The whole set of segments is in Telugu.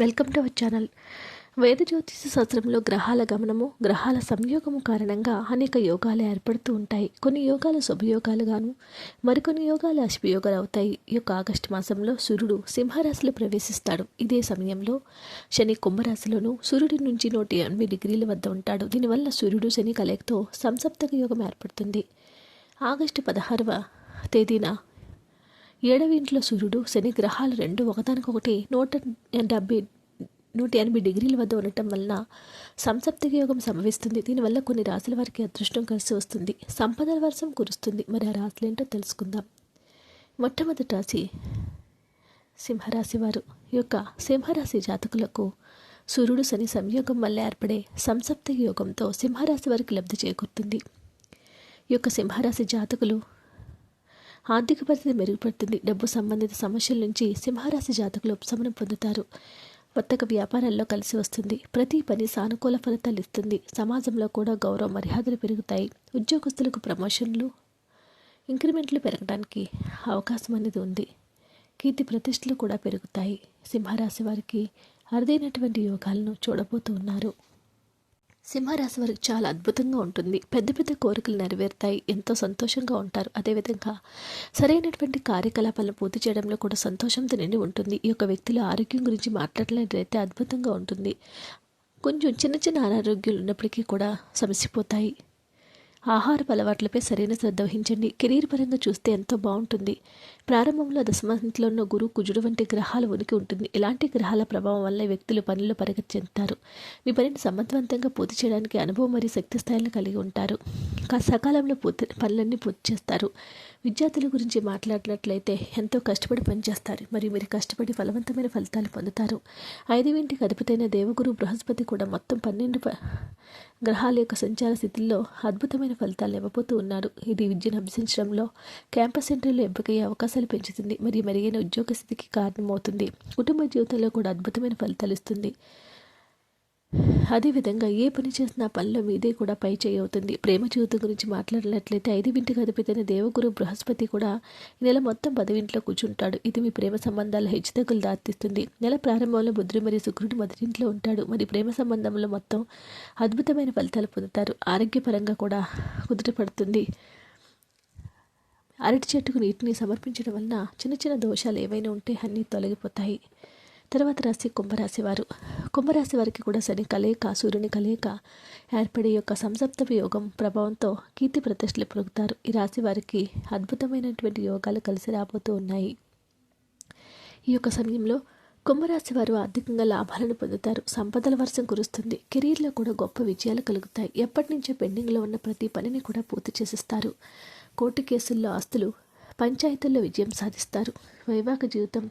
వెల్కమ్ టు అవర్ ఛానల్ వేద జ్యోతిష శాస్త్రంలో గ్రహాల గమనము గ్రహాల సంయోగము కారణంగా అనేక యోగాలు ఏర్పడుతూ ఉంటాయి. కొన్ని యోగాలు శుభయోగాలుగాను మరికొన్ని యోగాలు అశుభయోగాలు అవుతాయి. ఈ యొక్క ఆగస్టు మాసంలో సూర్యుడు సింహరాశిలో ప్రవేశిస్తాడు. ఇదే సమయంలో శని కుంభరాశిలోను సూర్యుడి నుంచి నూట ఎనభై డిగ్రీల వద్ద ఉంటాడు. దీనివల్ల సూర్యుడు శని కలయికతో సంసప్తక యోగం ఏర్పడుతుంది. ఆగస్టు పదహారవ తేదీన ఏడవింట్లో సూర్యుడు శని గ్రహాలు రెండు ఒకదానికొకటి నూట డెబ్బై నూట ఎనభై డిగ్రీల వద్ద ఉండటం వలన సంసప్తిక యోగం సంభవిస్తుంది. దీనివల్ల కొన్ని రాశుల వారికి అదృష్టం కలిసి వస్తుంది. సంపదల వర్షం కురుస్తుంది. మరి ఆ రాశులు ఏంటో తెలుసుకుందాం. మొట్టమొదటి రాశి సింహరాశి వారు. ఈ యొక్క సింహరాశి జాతకులకు సూర్యుడు శని సంయోగం వల్ల ఏర్పడే సంసప్తిక యోగంతో సింహరాశి వారికి లబ్ధి చేకూరుతుంది. ఈ యొక్క సింహరాశి జాతకులు ఆర్థిక పరిస్థితి మెరుగుపడుతుంది. డబ్బు సంబంధిత సమస్యల నుంచి సింహరాశి జాతకులు ఉపశమనం పొందుతారు. వర్తక వ్యాపారాల్లో కలిసి వస్తుంది. ప్రతి పని సానుకూల ఫలితాలు ఇస్తుంది. సమాజంలో కూడా గౌరవ మర్యాదలు పెరుగుతాయి. ఉద్యోగస్తులకు ప్రమోషన్లు ఇంక్రిమెంట్లు పెరగడానికి అవకాశం అనేది ఉంది. కీర్తి ప్రతిష్టలు కూడా పెరుగుతాయి. సింహరాశి వారికి అరుదైనటువంటి యోగాలను చూడబోతున్నారు. సింహరాశి వారికి చాలా అద్భుతంగా ఉంటుంది. పెద్ద పెద్ద కోరికలు నెరవేరుతాయి. ఎంతో సంతోషంగా ఉంటారు. అదేవిధంగా సరైనటువంటి కార్యకలాపాలను పూర్తి చేయడంలో కూడా సంతోషంతో నిండి ఉంటుంది. ఈ యొక్క వ్యక్తుల ఆరోగ్యం గురించి మాట్లాడలేదైతే అద్భుతంగా ఉంటుంది. కొంచెం చిన్న చిన్న అనారోగ్యాలు ఉన్నప్పటికీ కూడా సమసిపోతాయి ఆహారపు అలవాట్లపై సరైన శ్రద్ధ వహించండి. కెరీర్ పరంగా చూస్తే ఎంతో బాగుంటుంది. ప్రారంభంలో దశమంతిలో ఉన్న గురు కుజుడు వంటి గ్రహాల ఉనికి ఉంటుంది. ఇలాంటి గ్రహాల ప్రభావం వల్ల వ్యక్తులు పనుల్లో పరిగతి చెందుతారు మీ పనిని సమర్థవంతంగా పూర్తి చేయడానికి అనుభవం మరియు శక్తి స్థాయిలను కలిగి ఉంటారు. సకాలంలో పూర్తి పనులన్నీ పూర్తి చేస్తారు. విద్యార్థుల గురించి మాట్లాడినట్లయితే ఎంతో కష్టపడి పనిచేస్తారు. మరియు మీరు కష్టపడి ఫలవంతమైన ఫలితాలు పొందుతారు. ఐదు ఇంటికి అధిపతైన దేవగురు బృహస్పతి కూడా మొత్తం పన్నెండు గ్రహాల యొక్క సంచార స్థితిలో అద్భుతమైన ఫలితాలు ఇవ్వబోతూ ఉన్నారు. ఇది విద్యను అభ్యసించడంలో క్యాంపస్ ఇంటర్వ్యూలో ఎంపికయ్యే అవకాశాలు పెంచుతుంది. మరియు మెరుగైన ఉద్యోగ స్థితికి కారణమవుతుంది. కుటుంబ జీవితంలో కూడా అద్భుతమైన ఫలితాలు ఇస్తుంది. అదేవిధంగా ఏ పని చేసినా పనిలో మీదే కూడా పై అవుతుంది. ప్రేమ జీవితం గురించి మాట్లాడినట్లయితే ఐదు వింటికి అధిపతైన దేవగురు బృహస్పతి కూడా ఈ నెల మొత్తం పదవింట్లో కూర్చుంటాడు. ఇది మీ ప్రేమ సంబంధాల హెచ్చుతగ్గులు దారితీస్తుంది నెల ప్రారంభంలో బుద్ధుడు మరియు శుక్రుడు మొదటింట్లో ఉంటాడు. మరి ప్రేమ సంబంధంలో మొత్తం అద్భుతమైన ఫలితాలు పొందుతారు. ఆరోగ్యపరంగా కూడా కుదుటపడుతుంది. అరటి చెట్టుకు నీటిని సమర్పించడం వలన చిన్న చిన్న దోషాలు ఏవైనా ఉంటే అన్నీ తొలగిపోతాయి. తర్వాత రాశి కుంభరాశి వారు. కుంభరాశి వారికి కూడా శని కలయిక సూర్యుని కలయిక ఏర్పడే యొక్క సంసప్త యోగం ప్రభావంతో కీర్తి ప్రతిష్టలు పొరుగుతారు ఈ రాశి వారికి అద్భుతమైనటువంటి యోగాలు కలిసి రాబోతూ ఉన్నాయి. ఈ యొక్క సమయంలో కుంభరాశి వారు ఆర్థికంగా లాభాలను పొందుతారు. సంపదల వర్షం కురుస్తుంది. కెరీర్లో కూడా గొప్ప విజయాలు కలుగుతాయి. ఎప్పటి నుంచో పెండింగ్లో ఉన్న ప్రతి పనిని కూడా పూర్తి చేసిస్తారు. కోర్టు కేసుల్లో ఆస్తులు పంచాయతీల్లో విజయం సాధిస్తారు. వైవాహిక జీవితం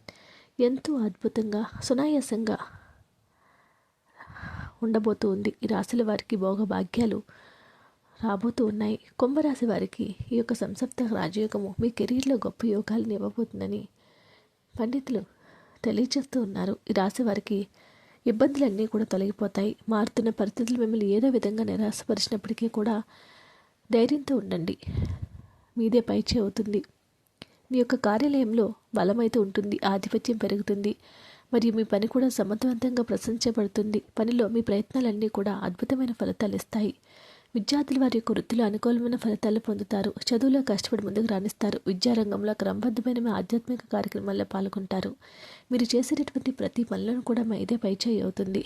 ఎంతో అద్భుతంగా సునాయాసంగా ఉండబోతూ ఉంది. ఈ రాశుల వారికి భోగభాగ్యాలు రాబోతూ ఉన్నాయి. కుంభరాశి వారికి ఈ యొక్క సంసప్త రాజయోగము మీ కెరీర్లో గొప్ప యోగాలను ఇవ్వబోతుందని పండితులు తెలియజేస్తూ ఉన్నారు. ఈ రాశి వారికి ఇబ్బందులన్నీ కూడా తొలగిపోతాయి. మారుతున్న పరిస్థితులు మిమ్మల్ని ఏదో విధంగా నిరాశపరిచినప్పటికీ కూడా ధైర్యంతో ఉండండి. మీదే పైచే అవుతుంది. మీ యొక్క కార్యాలయంలో బలమైతే ఉంటుంది ఆధిపత్యం పెరుగుతుంది. మరియు మీ పని కూడా సమర్థవంతంగా ప్రశంసించబడుతుంది. పనిలో మీ ప్రయత్నాలన్నీ కూడా అద్భుతమైన ఫలితాలు ఇస్తాయి. విద్యార్థులు వారి యొక్క వృత్తిలో అనుకూలమైన ఫలితాలు పొందుతారు. చదువులో కష్టపడి ముందుకు రాణిస్తారు. విద్యారంగంలో క్రమబద్ధమైన ఆధ్యాత్మిక కార్యక్రమాల్లో పాల్గొంటారు. మీరు చేసేటటువంటి ప్రతి పనులను కూడా మా ఇదే పైచేయి అవుతుంది.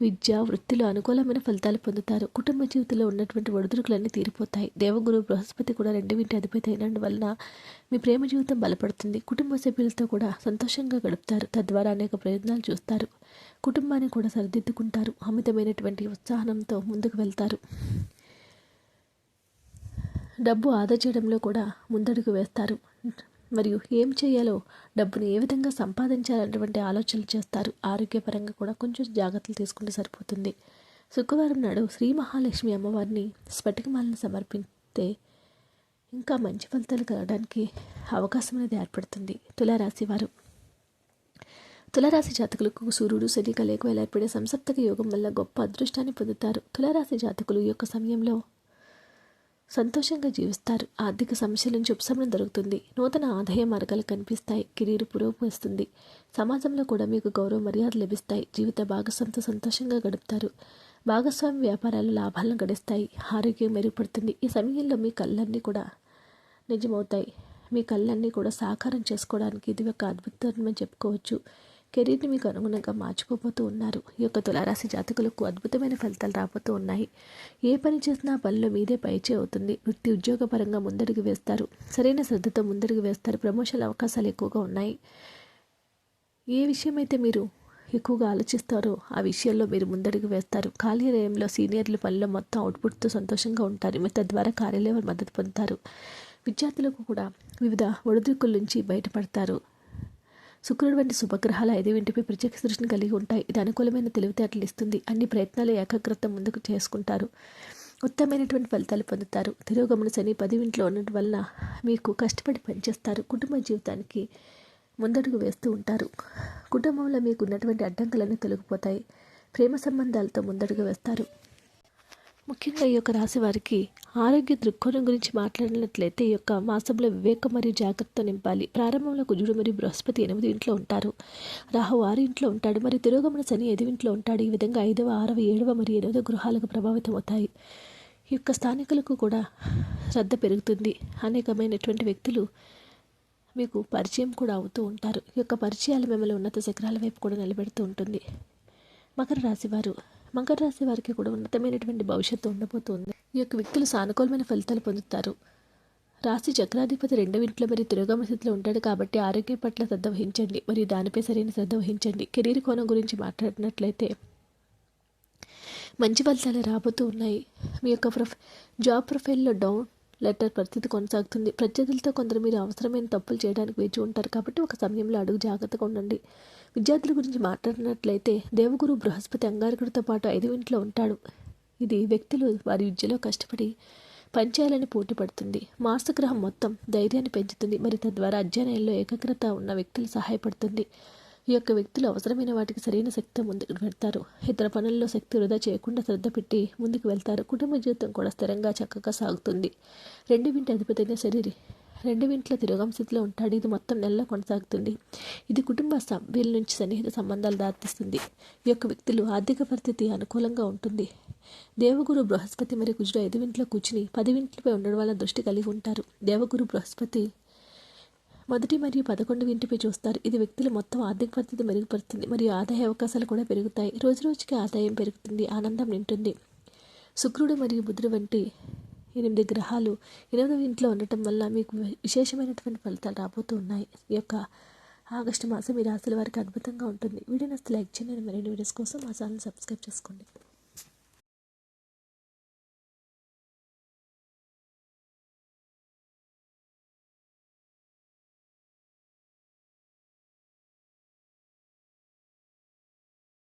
విద్య వృత్తిలో అనుకూలమైన ఫలితాలు పొందుతారు. కుటుంబ జీవితంలో ఉన్నటువంటి ఒడిదుడుకులన్నీ తీరిపోతాయి. దేవగురు బృహస్పతి కూడా రెండు వింటి అధిపతి అయినందువలన మీ ప్రేమ జీవితం బలపడుతుంది. కుటుంబ సభ్యులతో కూడా సంతోషంగా గడుపుతారు. తద్వారా అనేక ప్రయోజనాలు చూస్తారు. కుటుంబాన్ని కూడా సరిదిద్దుకుంటారు. అమితమైనటువంటి ఉత్సాహంతో ముందుకు వెళ్తారు. డబ్బు ఆదా చేయడంలో కూడా ముందడుగు వేస్తారు. మరియు ఏం చేయాలో డబ్బుని ఏ విధంగా సంపాదించాలన్నటువంటి ఆలోచనలు చేస్తారు. ఆరోగ్యపరంగా కూడా కొంచెం జాగ్రత్తలు తీసుకుంటే సరిపోతుంది. శుక్రవారం నాడు శ్రీ మహాలక్ష్మి అమ్మవారిని స్ఫటికమాలను సమర్పిస్తే ఇంకా మంచి ఫలితాలు కలగడానికి అవకాశం అనేది ఏర్పడుతుంది. తులారాశి వారు. తులారాశి జాతకులకు సూర్యుడు శని కలయిక ఏర్పడే సంసప్తక యోగం వల్ల గొప్ప అదృష్టాన్ని పొందుతారు. తులారాశి జాతకులు ఈ యొక్క సమయంలో సంతోషంగా జీవిస్తారు. ఆర్థిక సమస్యల నుంచి ఉపశమనం దొరుకుతుంది. నూతన ఆదాయ మార్గాలు కనిపిస్తాయి. కెరీర్ పురోగమిస్తుంది. సమాజంలో కూడా మీకు గౌరవ మర్యాదలు లభిస్తాయి. జీవిత భాగస్వామితో సంతోషంగా గడుపుతారు. భాగస్వామి వ్యాపారాలు లాభాలను గడిస్తాయి. ఆరోగ్యం మెరుగుపడుతుంది. ఈ సమయంలో మీ కళ్ళన్నీ కూడా నిజమవుతాయి. మీ కళ్ళన్నీ కూడా సాకారం చేసుకోవడానికి ఇది ఒక అద్భుతమని చెప్పుకోవచ్చు. కెరీర్ని మీకు అనుగుణంగా మార్చుకోబోతూ ఉన్నారు. ఈ యొక్క తులారాశి జాతకులకు అద్భుతమైన ఫలితాలు రాబోతూ ఉన్నాయి. ఏ పని చేసినా పనిలో మీదే పైచే అవుతుంది. వృత్తి ఉద్యోగపరంగా ముందడుగు వేస్తారు. సరైన శ్రద్ధతో ముందడుగు వేస్తారు. ప్రమోషన్ అవకాశాలు ఎక్కువగా ఉన్నాయి. ఏ విషయమైతే మీరు ఎక్కువగా ఆలోచిస్తారో ఆ విషయంలో మీరు ముందడుగు వేస్తారు. కార్యాలయంలో సీనియర్లు పనిలో మొత్తం అవుట్పుట్తో సంతోషంగా ఉంటారు. మీరు తద్వారా కార్యాలయం మద్దతు పొందుతారు. విద్యార్థులకు కూడా వివిధ ఒడిదుడుకుల నుంచి బయటపడతారు. శుక్రుడు వంటి శుభగ్రహాలు ఐదు ఇంటిపై ప్రత్యేక దృష్టిని కలిగి ఉంటాయి. ఇది అనుకూలమైన తెలివితేటలు ఇస్తుంది. అన్ని ప్రయత్నాలు ఏకాగ్రత ముందుకు చేసుకుంటారు. ఉత్తమైనటువంటి ఫలితాలు పొందుతారు. తిరోగమన శని పదివింట్లో ఉండటం వలన మీకు కష్టపడి పనిచేస్తారు. కుటుంబ జీవితానికి ముందడుగు వేస్తూ ఉంటారు. కుటుంబంలో మీకు ఉన్నటువంటి అడ్డంకులన్నీ తొలగిపోతాయి. ప్రేమ సంబంధాలతో ముందడుగు వేస్తారు. ముఖ్యంగా ఈ యొక్క రాశి వారికి ఆరోగ్య దృక్కోణం గురించి మాట్లాడినట్లయితే ఈ యొక్క మాసంలో వివేకం మరియు జాగ్రత్త నింపాలి. ప్రారంభంలో కుజుడు మరియు బృహస్పతి ఎనిమిది ఇంట్లో ఉంటారు. రాహు ఆరు ఇంట్లో ఉంటాడు. మరియు తిరోగమన శని ఐదు ఇంట్లో ఉంటాడు. ఈ విధంగా ఐదవ ఆరవ ఏడవ మరియు ఎనిమిదవ గృహాలకు ప్రభావితం అవుతాయి. ఈ యొక్క స్థానికులకు కూడా శ్రద్ధ పెరుగుతుంది. అనేకమైనటువంటి వ్యక్తులు మీకు పరిచయం కూడా అవుతూ ఉంటారు. ఈ యొక్క పరిచయాలు మిమ్మల్ని ఉన్నత శిఖరాల వైపు కూడా నిలబెడుతూ ఉంటుంది. మకర రాశి వారు మకర రాశి వారికి కూడా ఉన్నతమైనటువంటి భవిష్యత్తు ఉండబోతుంది. ఈ యొక్క వ్యక్తులు సానుకూలమైన ఫలితాలు పొందుతారు. రాశి చక్రాధిపతి రెండవ ఇంట్లో మరి తిరోగమ స్థితిలో ఉంటాడు కాబట్టి ఆరోగ్యం పట్ల శ్రద్ధ వహించండి. మరియు దానిపై సరైన శ్రద్ధ వహించండి. కెరీర్ కోణం గురించి మాట్లాడినట్లయితే మంచి ఫలితాలు రాబోతూ ఉన్నాయి. మీ యొక్క ప్రొఫ జాబ్ ప్రొఫైల్లో డౌన్ లెటర్ పరిస్థితి కొనసాగుతుంది. ప్రత్యర్థులతో కొందరు మీరు అవసరమైన తప్పులు చేయడానికి వేచి ఉంటారు కాబట్టి ఒక సమయంలో అడుగు జాగ్రత్తగా ఉండండి. విద్యార్థుల గురించి మాట్లాడినట్లయితే దేవగురు బృహస్పతి అంగారకుడితో పాటు ఐదు ఇంట్లో ఉంటాడు. ఇది వ్యక్తులు వారి విద్యలో కష్టపడి పనిచేయాలని పోటీ పడుతుంది మార్స్ గ్రహం మొత్తం ధైర్యాన్ని పెంచుతుంది. మరి తద్వారా అధ్యయనంలో ఏకాగ్రత ఉన్న వ్యక్తులు సహాయపడుతుంది. ఈ యొక్క వ్యక్తులు అవసరమైన వాటికి సరైన శక్తి ముందుకు పెడతారు. ఇతర పనుల్లో శక్తి వృధా చేయకుండా శ్రద్ధ పెట్టి ముందుకు వెళ్తారు. కుటుంబ జీవితం కూడా స్థిరంగా చక్కగా సాగుతుంది. రెండు వింటి అధిపతైన శరీరి రెండు వింట్ల తిరోగం స్థితిలో ఉంటాడు. ఇది మొత్తం నెలలో కొనసాగుతుంది. ఇది కుటుంబ సభ్యుల నుంచి సన్నిహిత సంబంధాలు దారితీస్తుంది. ఈ యొక్క వ్యక్తులు ఆర్థిక పరిస్థితి అనుకూలంగా ఉంటుంది. దేవగురు బృహస్పతి మరియు కుజుడు ఐదు వింట్లో కూర్చుని పది వింట్లపై ఉండడం వల్ల దృష్టి కలిగి ఉంటారు. దేవగురు బృహస్పతి మొదటి మరియు పదకొండు ఇంటిపై చూస్తారు. ఇది వ్యక్తుల మొత్తం ఆర్థిక పరిస్థితి మెరుగుపరుస్తుంది మరియు ఆదాయ అవకాశాలు కూడా పెరుగుతాయి. రోజు రోజుకి ఆదాయం పెరుగుతుంది ఆనందం నింటుంది. శుక్రుడు మరియు బుధుడు వంటి ఎనిమిది గ్రహాలు ఎనిమిదవ ఇంట్లో ఉండటం వల్ల మీకు విశేషమైనటువంటి ఫలితాలు రాబోతూ ఉన్నాయి. ఈ యొక్క ఆగస్టు మాసం ఈ రాశుల వారికి అద్భుతంగా ఉంటుంది. వీడియో నస్తే లైక్ చేయండి. మరిన్ని వీడియోస్ కోసం మా ఛానల్ సబ్స్క్రైబ్ చేసుకోండి.